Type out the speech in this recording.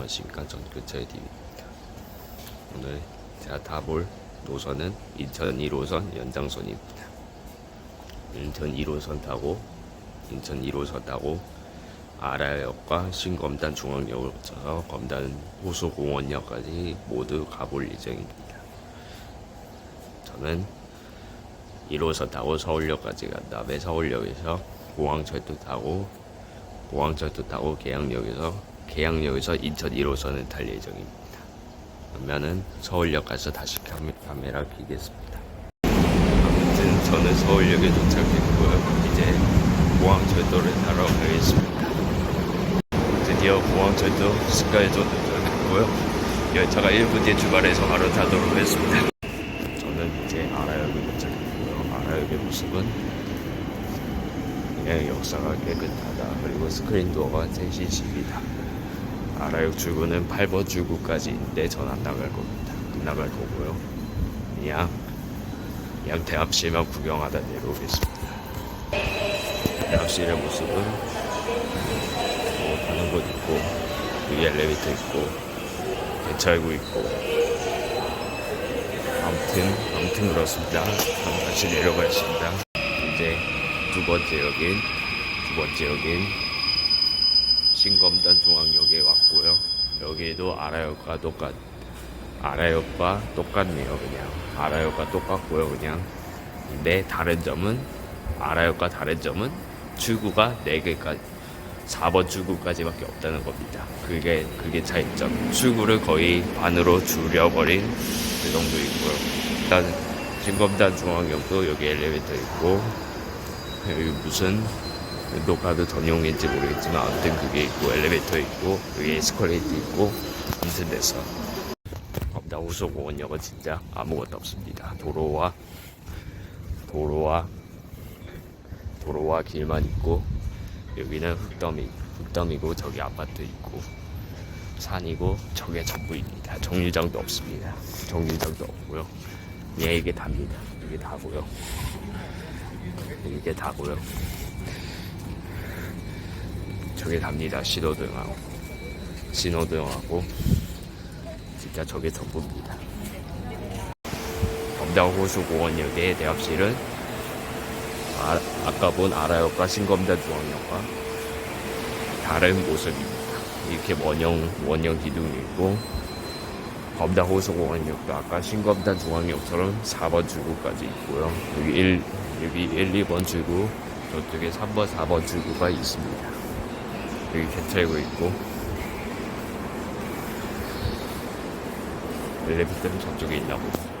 안녕하십니까. 전근처의 DB입니다. 오늘 제가 타볼 노선은 인천 1호선 연장선입니다. 인천 1호선 타고 인천 1호선 타고 아라역과 신검단 중앙역을 거쳐서 검단 호수공원역까지 모두 가볼 예정입니다. 저는 1호선 타고 서울역까지 간 다음에 서울역에서? 공항철도 타고 공항철도 타고 계양역에서 계양역에서 인천 1호선을 탈 예정입니다. 그러면은 서울역 가서 다시 카메, 카메라 켜겠습니다. 아무튼 저는 서울역에 도착했고요. 이제 공항철도를 타러 가겠습니다. 드디어 공항철도 스카이존 도착했고요. 열차가 1분 뒤에 출발해서 바로 타도록 하겠습니다. 저는 이제 아라역에 도착했고요. 아라역의 모습은 그냥 역사가 깨끗하다. 그리고 스크린 도어가 최신식이다. 아라역 출구는 8번 출구까지인데 전안 나갈 겁니다. 안 나갈 거고요. 그냥 그냥 대합실만 구경하다 내려오겠습니다. 대합실의 모습은 뭐 가는 곳 있고 여기 엘리베이터 있고 개찰구 있고 아무튼 아무튼 그렇습니다. 다시 내려가겠습니다. 이제 두 번째 역인 두 번째 역인 신검단 중앙역에 왔고요. 여기도 아라역과 똑같 아라역과 똑같네요. 그냥 아라역과 똑같고요. 그냥 근데 다른 점은 아라역과 다른 점은 출구가 4개까지 4번 출구까지밖에 없다는 겁니다. 그게 그게 차이점. 출구를 거의 반으로 줄여버린 그 정도 있고요. 일단 신검단 중앙역도 여기 엘리베이터 있고 여기 무슨 노카드 전용인지 모르겠지만 아무튼 그게 있고 엘리베이터 있고 여기 에스컬레이터 있고 아무튼 돼서 검다 호수공원역은 진짜 아무것도 없습니다. 도로와 도로와 도로와 길만 있고 여기는 흙더미 흙더미고 저기 아파트 있고 산이고 저게 전부입니다. 정류장도 없습니다. 정류장도 없고요. 예 이게 답니다. 이게 다고요. 이게 다고요. 저게 답니다. 신호등하고 신호등하고 진짜 저게 전부입니다. 검다호수공원역의 대합실은 아, 아까 본 아라역과 신검단 중앙역과 다른 모습입니다. 이렇게 원형 원형 기둥이 있고 검다 호수공원역도 아까 신검단 중앙역처럼 4번 출구까지 있고요. 여기 1 여기 1, 2번 출구 저쪽에 3번, 4번 출구가 있습니다. 여기 개찰구 있고 엘리베이터는 저쪽에 있나 보다.